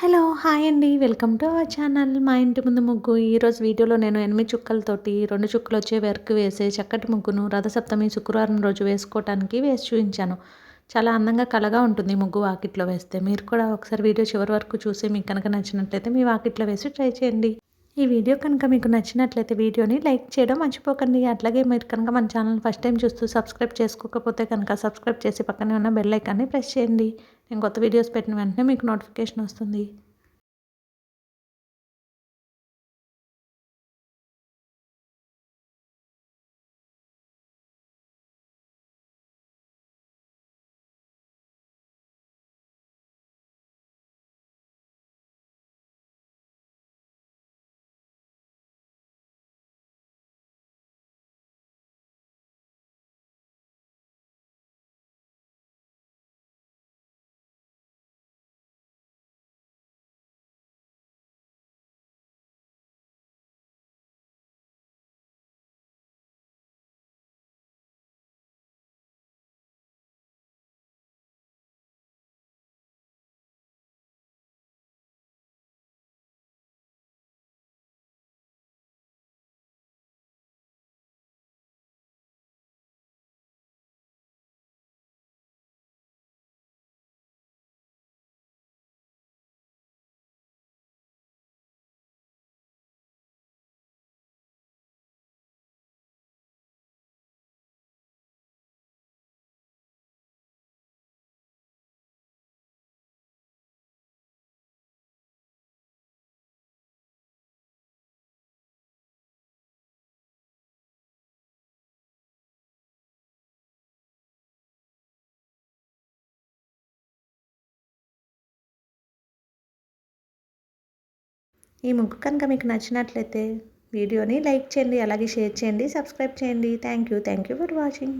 Hello hi అండి. Welcome to our channel. మా ఇంటి ముందు ముగ్గు. ఈరోజు వీడియోలో నేను ఎనిమిది చుక్కలతోటి రెండు చుక్కలు వచ్చే వర్క్ వేసే చక్కటి ముగ్గును రథసప్తమి శుక్రవారం రోజు వేసుకోవటానికి వేసి చూపించాను. చాలా అందంగా కలగా ఉంటుంది ముగ్గు వాకిట్లో వేస్తే. మీరు కూడా ఒకసారి వీడియో చివరి వరకు చూసి మీకు కనుక నచ్చినట్లయితే మీ వాకిట్లో వేసి ట్రై చేయండి. ఈ వీడియో కనుక మీకు నచ్చినట్లయితే వీడియోని లైక్ చేయడం మర్చిపోకండి. అట్లాగే మీరు కనుక మన ఛానల్ ఫస్ట్ టైం చూస్తూ సబ్స్క్రైబ్ చేసుకోకపోతే కనుక సబ్స్క్రైబ్ చేసి పక్కనే ఉన్న బెల్ ఐకాన్ని ప్రెస్ చేయండి. నేను కొత్త వీడియోస్ పెట్టిన వెంటనే మీకు నోటిఫికేషన్ వస్తుంది. ఈ ముగ్గు కనుక మీకు నచ్చినట్లయితే వీడియోని లైక్ చేయండి అలాగే షేర్ చేయండి సబ్స్క్రైబ్ చేయండి. Thank you thank you for watching